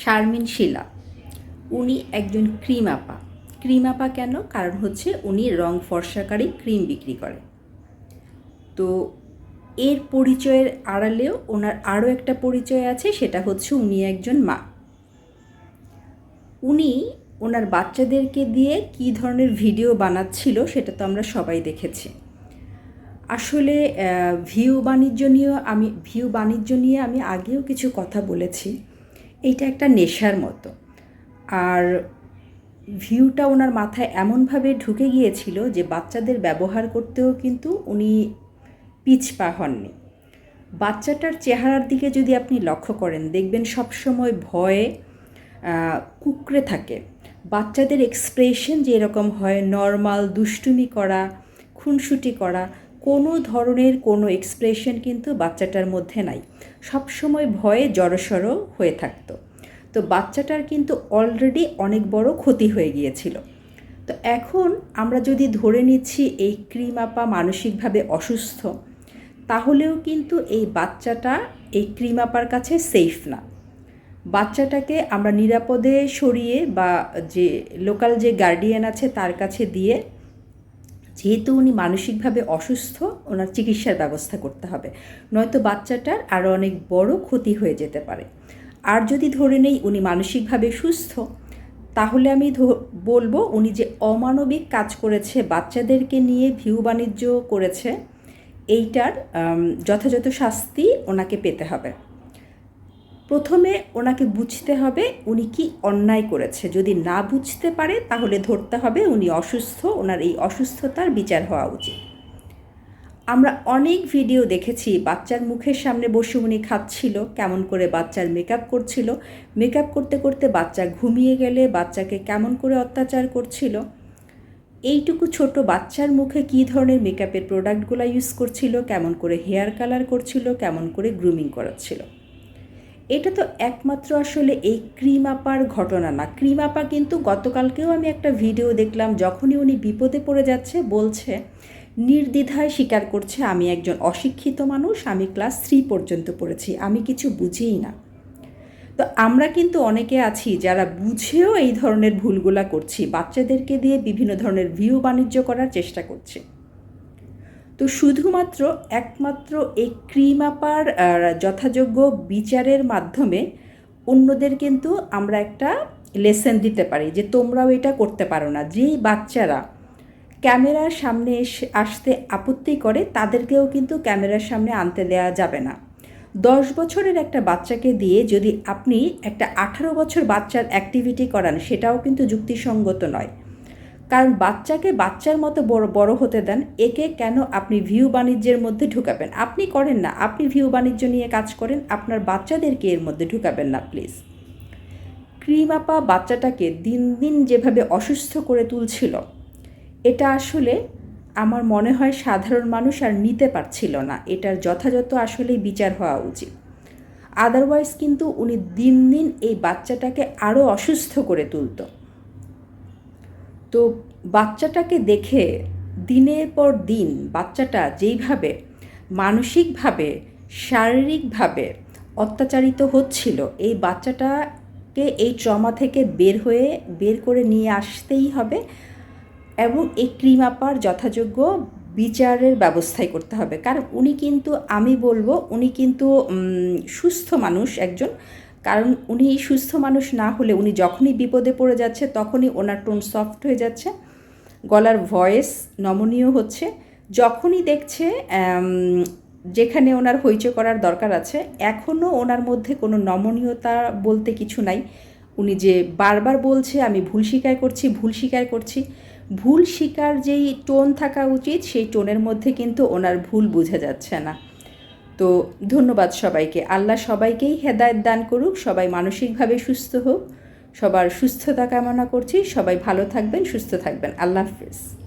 শারমিন শিলা। উনি একজন ক্রিম আপা। ক্রিম আপা কেন? কারণ হচ্ছে উনি রং ফর্সাকারী ক্রিম বিক্রি করে। তো এর পরিচয়ের আড়ালেও ওনার আরও একটা পরিচয় আছে, সেটা হচ্ছে উনি একজন মা। উনি ওনার বাচ্চাদেরকে দিয়ে কী ধরনের ভিডিও বানাচ্ছিল সেটা তো আমরা সবাই দেখেছি। আসলে ভিউ বাণিজ্য নিয়েও আমি, ভিউ বাণিজ্য নিয়ে আমি আগেও কিছু কথা বলেছি। এইটা একটা নেশার মতো। আর ভিউটা ওনার মাথায় এমনভাবে ঢুকে গিয়েছিল যে বাচ্চাদের ব্যবহার করতেও কিন্তু উনি পিছপা হননি। বাচ্চাটার চেহারার দিকে যদি আপনি লক্ষ্য করেন, দেখবেন সবসময় ভয়ে কুকড়ে থাকে। বাচ্চাদের এক্সপ্রেশন যেরকম হয় নর্মাল দুষ্টুমি করা, খুনসুটি করা কোনো ধরনের কোনো এক্সপ্রেশন কিন্তু বাচ্চাটার মধ্যে নাই। সবসময় ভয়ে জড়সড় হয়ে থাকতো। তো বাচ্চাটার কিন্তু অলরেডি অনেক বড় ক্ষতি হয়ে গিয়েছিল। তো এখন আমরা যদি ধরে নিচ্ছি এই ক্রিম আপা মানসিকভাবে অসুস্থ, তাহলেও কিন্তু এই বাচ্চাটা এই ক্রিম আপার কাছে সেফ না। বাচ্চাটাকে আমরা নিরাপদে সরিয়ে বা যে লোকাল যে গার্ডিয়ান আছে তার কাছে দিয়ে যেহেতু উনি মানসিকভাবে অসুস্থ, ওনার চিকিৎসার ব্যবস্থা করতে হবে। নয়তো বাচ্চাটার আরও অনেক বড় ক্ষতি হয়ে যেতে পারে। আর যদি ধরে নেই উনি মানসিকভাবে সুস্থ, তাহলে আমি বলব উনি যে অমানবিক কাজ করেছে, বাচ্চাদেরকে নিয়ে ভিউ বাণিজ্য করেছে, এইটার যথাযথ শাস্তি ওনাকে পেতে হবে। প্রথমে ওনাকে বুঝতে হবে উনি কি অন্যায় করেছে। যদি না বুঝতে পারে, তাহলে ধরতে হবে উনি অসুস্থ, ওনার এই অসুস্থতার বিচার হওয়া উচিত। আমরা অনেক ভিডিও দেখেছি, বাচ্চার মুখের সামনে বসে উনি খাচ্ছিল, কেমন করে বাচ্চার মেকআপ করছিল। মেকআপ করতে করতে বাচ্চা ঘুমিয়ে গেলে বাচ্চাকে কেমন করে অত্যাচার করছিল। এইটুকু ছোট বাচ্চার মুখে কী ধরনের মেকআপের প্রোডাক্টগুলো ইউজ করছিল, কেমন করে হেয়ার কালার করছিল, কেমন করে গ্রুমিং করাচ্ছিল। এটা তো একমাত্র আসলে এই ক্রিম আপার ঘটনা না। ক্রিম আপা কিন্তু গতকালকেও আমি একটা ভিডিও দেখলাম, যখনই উনি বিপদে পড়ে যাচ্ছে, বলছে, নির্দ্বিধায় স্বীকার করছে আমি একজন অশিক্ষিত মানুষ, আমি ক্লাস থ্রি পর্যন্ত পড়েছি, আমি কিছু বুঝিই না। তো আমরা কিন্তু অনেকে আছি যারা বুঝেও এই ধরনের ভুলগুলা করছি, বাচ্চাদেরকে দিয়ে বিভিন্ন ধরনের ভিউ বাণিজ্য করার চেষ্টা করছি। তো শুধুমাত্র একমাত্র এই ক্রিম আপার যথাযোগ্য বিচারের মাধ্যমে অন্যদের কিন্তু আমরা একটা লেসেন দিতে পারি যে তোমরাও এটা করতে পারো না। যেই বাচ্চারা ক্যামেরার সামনে এসে, আসতে আপত্তি করে, তাদেরকেও কিন্তু ক্যামেরার সামনে আনতে দেওয়া যাবে না। দশ বছরের একটা বাচ্চাকে দিয়ে যদি আপনি একটা আঠারো বছর বাচ্চার অ্যাক্টিভিটি করান, সেটাও কিন্তু যুক্তিসঙ্গত নয়। কারণ বাচ্চাকে বাচ্চার মতো বড় বড় হতে দেন, একে কেন আপনি ভিউ বাণিজ্যের মধ্যে ঢুকাবেন? আপনি করেন না, আপনি ভিউ বাণিজ্য নিয়ে কাজ করেন, আপনার বাচ্চাদেরকে এর মধ্যে ঢুকাবেন না, প্লিজ। ক্রিম আপা বাচ্চাটাকে দিন দিন যেভাবে অসুস্থ করে তুলছিল, এটা আসলে আমার মনে হয় সাধারণ মানুষ আর নিতে পারছিল না, এটার যথাযথ আসলেই বিচার হওয়া উচিত। আদারওয়াইজ কিন্তু উনি দিন দিন এই বাচ্চাটাকে আরও অসুস্থ করে তুলত। তো বাচ্চাটাকে দেখে দিনের পর দিন বাচ্চাটা যেইভাবে মানসিকভাবে, শারীরিকভাবে অত্যাচারিত হচ্ছিল, এই বাচ্চাটাকে এই ট্রমা থেকে বের হয়ে, বের করে নিয়ে আসতেই হবে এবং এই ক্রিম আপার যথাযোগ্য বিচারের ব্যবস্থাই করতে হবে। কারণ উনি কিন্তু, আমি বলব, উনি কিন্তু সুস্থ মানুষ একজন। কারণ উনি সুস্থ মানুষ না হলে, উনি যখনই বিপদে পড়ে যাচ্ছে, তখনই ওনার টোন সফট হয়ে যাচ্ছে। গলার ভয়েস নমনীয় হচ্ছে। যখনই দেখছে যেখানে ওনার হইচে করার দরকার আছে এখনও ওনার মধ্যে কোনো নমনীয়তা বলতে কিছু নাই। উনি যে বারবার বলছে, আমি ভুল স্বীকার করছি, ভুল স্বীকার করছি, ভুল স্বীকার যেই টোন থাকা উচিত, সেই টোনের মধ্যে কিন্তু ওনার ভুল বোঝা যাচ্ছে না। তো ধন্যবাদ সবাইকে। আল্লাহ সবাইকেই হেদায়ত দান করুক, সবাই মানসিকভাবে সুস্থ হোক, সবার সুস্থতা কামনা করছি, সবাই ভালো থাকবেন, সুস্থ থাকবেন। আল্লাহ হাফিজ।